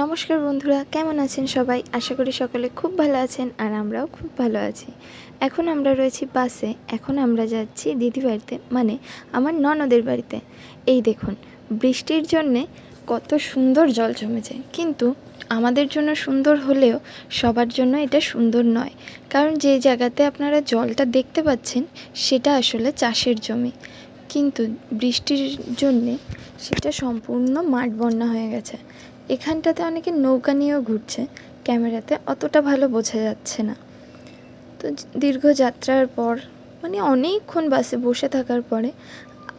নমস্কার বন্ধুরা, কেমন আছেন সবাই? আশা করি সকলে খুব ভালো আছেন আর আমরাও খুব ভালো আছি। এখন আমরা রয়েছি বাসে, এখন আমরা যাচ্ছি দিদি বাড়িতে মানে আমার ননদের বাড়িতে। এই দেখুন, বৃষ্টির জন্যে কত সুন্দর জল জমেছে, কিন্তু আমাদের জন্য সুন্দর হলেও সবার জন্য এটা সুন্দর নয়। কারণ যে জায়গাতে আপনারা জলটা দেখতে পাচ্ছেন, সেটা আসলে চাষের জমি। কিন্তু বৃষ্টির জন্যে সেটা সম্পূর্ণ মাঠ বন্যা হয়ে গেছে। এখানটাতে অনেকে নৌকা নিয়েও ঘুরছে, ক্যামেরাতে অতটা ভালো বোঝা যাচ্ছে না। তো দীর্ঘ যাত্রার পর মানে অনেকক্ষণ বাসে বসে থাকার পরে,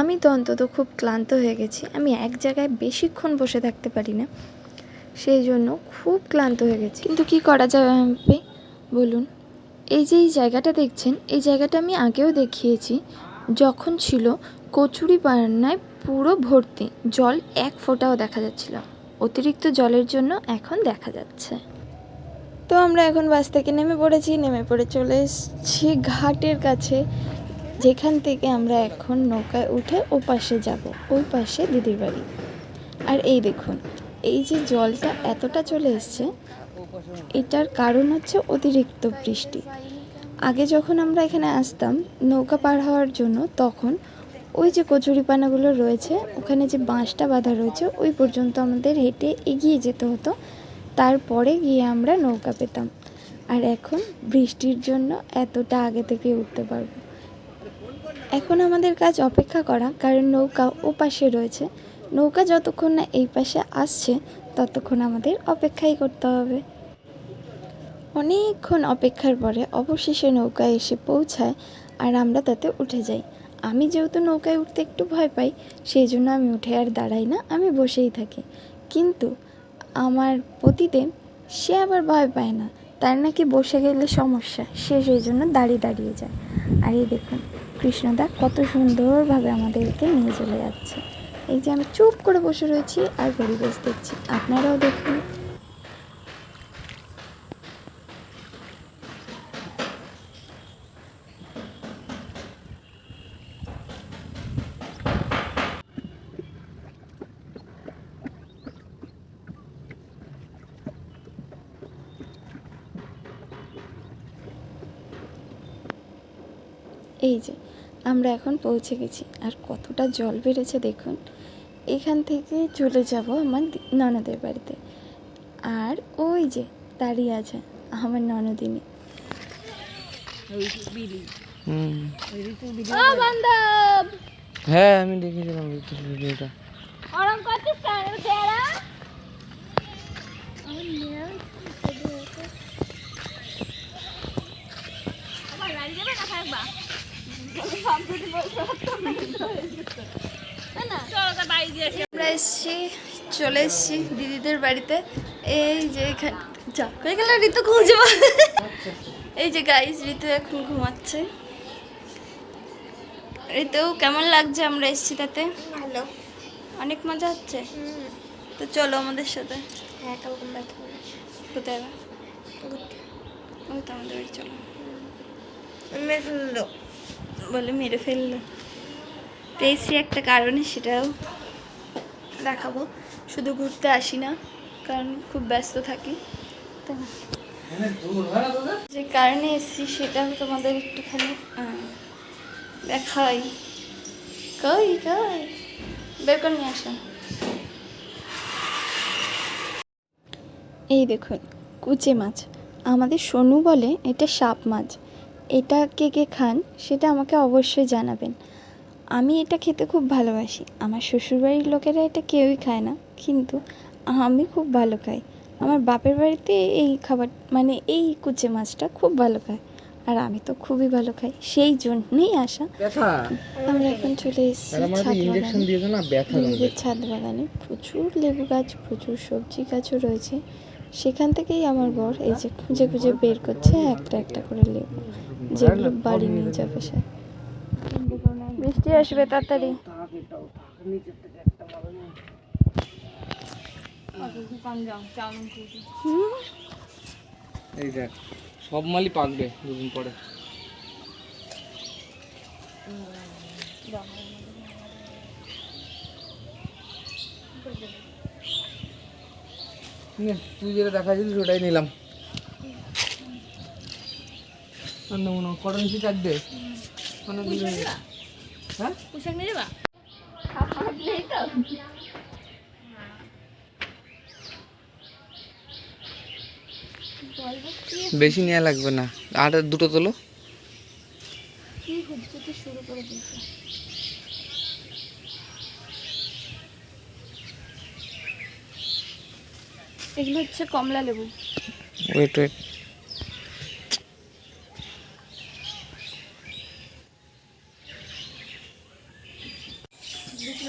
আমি তো অন্তত খুব ক্লান্ত হয়ে গেছি, আমি এক জায়গায় বেশিক্ষণ বসে থাকতে পারি না। সেই জন্য খুব ক্লান্ত হয়ে গেছি। কিন্তু কি করা যাবে বলুন। এই যে এই জায়গাটা দেখছেন, এই জায়গাটা আমি আগেও দেখিয়েছি। যখন ছিল কচুরি পান্নায় পুরো ভর্তি, জল এক ফোঁটাও দেখা যাচ্ছিল অতিরিক্ত জলের জন্য এখন দেখা যাচ্ছে। তো আমরা এখন বাস থেকে নেমে পড়েছি, নেমে পড়ে চলে এসেছি ঘাটের কাছে, যেখান থেকে আমরা এখন নৌকায় উঠে ও পাশে যাব ওই পাশে দিদির বাড়ি। আর এই দেখুন, এই যে জলটা এতটা চলে এসছে, এটার কারণ হচ্ছে অতিরিক্ত বৃষ্টি। আগে যখন আমরা এখানে আসতাম, নৌকা পার হওয়ার জন্য তখন ওই যে কচুরিপানাগুলো রয়েছে, ওখানে যে বাঁশটা বাঁধা রয়েছে, ওই পর্যন্ত আমাদের হেঁটে এগিয়ে যেতে হতো। তারপরে গিয়ে আমরা নৌকা পেতাম। আর এখন বৃষ্টির জন্য এতটা আগে থেকে উঠতে পারব। এখন আমাদের কাজ অপেক্ষা করা, কারণ নৌকা ও পাশে রয়েছে। নৌকা যতক্ষণ না এই পাশে আসছে, ততক্ষণ আমাদের অপেক্ষাই করতে হবে। অনেকক্ষণ অপেক্ষার পরে অবশেষে নৌকা এসে পৌঁছায় আর আমরা তাতে উঠে যাই। আমি যেহেতু নৌকায় উঠতে একটু ভয় পাই, সেই জন্য আমি উঠে আর দাঁড়াই না, আমি বসেই থাকি। কিন্তু আমার পতিদেব, সে আবার ভয় পায় না। তার নাকি বসে গেলে সমস্যা, সে সেই জন্য দাঁড়িয়ে দাঁড়িয়ে যায়। আর এই দেখুন, কৃষ্ণদা কত সুন্দরভাবে আমাদেরকে নিয়ে চলে যাচ্ছে। এই যে আমি চুপ করে বসে রয়েছি আর পরিবেশ দেখছি, আপনারাও দেখুন। এই যে আমরা এখন পৌঁছে গেছি। আর কতটা জল বেড়েছে দেখুন। এখান থেকে চলে যাব আমার ননদের বাড়িতে। আর ওই যে দাঁড়িয়ে আছে আমার ননদিনী। হুম। ও বান্ধব! হ্যাঁ আমি দেখেছিলাম ভিডিওটা। আমরা এসেছি চলে এসেছি দিদিদের বাড়িতে। এই যে এখানে যা হয়ে গেল ঋতু খুঁজব এই যে গাইজ ঋতু এখন ঘুমাচ্ছে। ঋতু কেমন লাগছে আমরা এসেছি তাতে? ভালো। অনেক মজা হচ্ছে? তো চলো আমাদের সাথে। হ্যাঁ কোথায়? ওই তো আমাদের বাড়ি চলো। বলে মেরে ফেলল। পেয়েছি একটা কারণে সেটাও দেখাবো। শুধু ঘুরতে আসি না, কারণ খুব ব্যস্ত থাকি। তো যে কারণে এসেছি সেটাও তোমাদের একটুখানি দেখাই। কই কই? বের করে নিয়ে আসো। এই দেখুন, কুচে মাছ। আমাদের সোনু বলে এটা সাপ মাছ। এটা কে কে খান সেটা আমাকে অবশ্যই জানাবেন। আমি এটা খেতে খুব ভালোবাসি। আমার শ্বশুরবাড়ির লোকেরা এটা কেউই খায় না। কিন্তু আমি খুব ভালো খাই। আমার বাপের বাড়িতে এই খাবার মানে এই কুচে মাছটা খুব ভালো খায়। আর আমি তো খুবই ভালো খাই। সেই জন্যই আসা। আমরা এখন চলে এসেছি তার ছাদ বাগানে দিয়েছ না? ব্যথা নিজেদের ছাদ বাগানে প্রচুর লেবু গাছ প্রচুর সবজি গাছও রয়েছে। সেখান থেকেই আমার বর এই যে খুঁজে খুঁজে বের করছে একটা একটা করে লেবু। যেগুলো বাড়ি নিয়ে যাবে সে। বৃষ্টি আসবে তাড়াতাড়ি। এই দেখ সব মালই পাকবে দুদিন পরে। নে, তুই যেটা দেখাচ্ছিলিস ওটাই নিলাম। নে। হ্যাঁ। পোশাক নিয়ে যাবা? বেশি নেওয়া লাগবে না। আর দুটো তোলো। শুরু করে দিয়েছে। এগুলো হচ্ছে কমলা লেবু। ওয়েট ওয়েট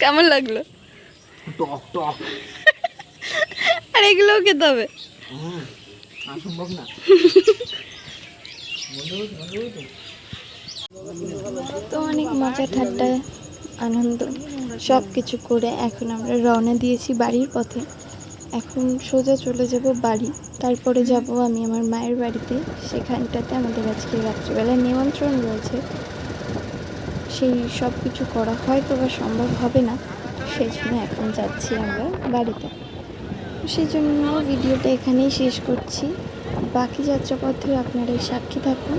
কেমন লাগল? টক টক। আর এগুলোও খেতে হবে। সম্ভব না। তো অনেক মজা ঠাট্টা আনন্দ সব কিছু করে এখন আমরা রওনা দিয়েছি বাড়ির পথে। এখন সোজা চলে যাব বাড়ি। তারপরে যাব আমি আমার মায়ের বাড়িতে। সেখানটাতে আমাদের আজকে রাত্রিবেলা নিমন্ত্রণ রয়েছে। সেই সব কিছু করা হয়তো বা সম্ভব হবে না। সেই জন্য এখন যাচ্ছি আমরা বাড়িতে। সেই জন্য ভিডিওটা এখানেই শেষ করছি। বাকি যাত্রাপথে আপনারা সাক্ষী থাকুন।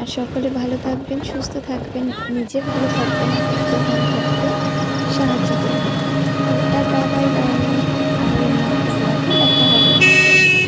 আর সকলে ভালো থাকবেন, সুস্থ থাকবেন, নিজে ভালো থাকবেন, সাহায্য করবেন।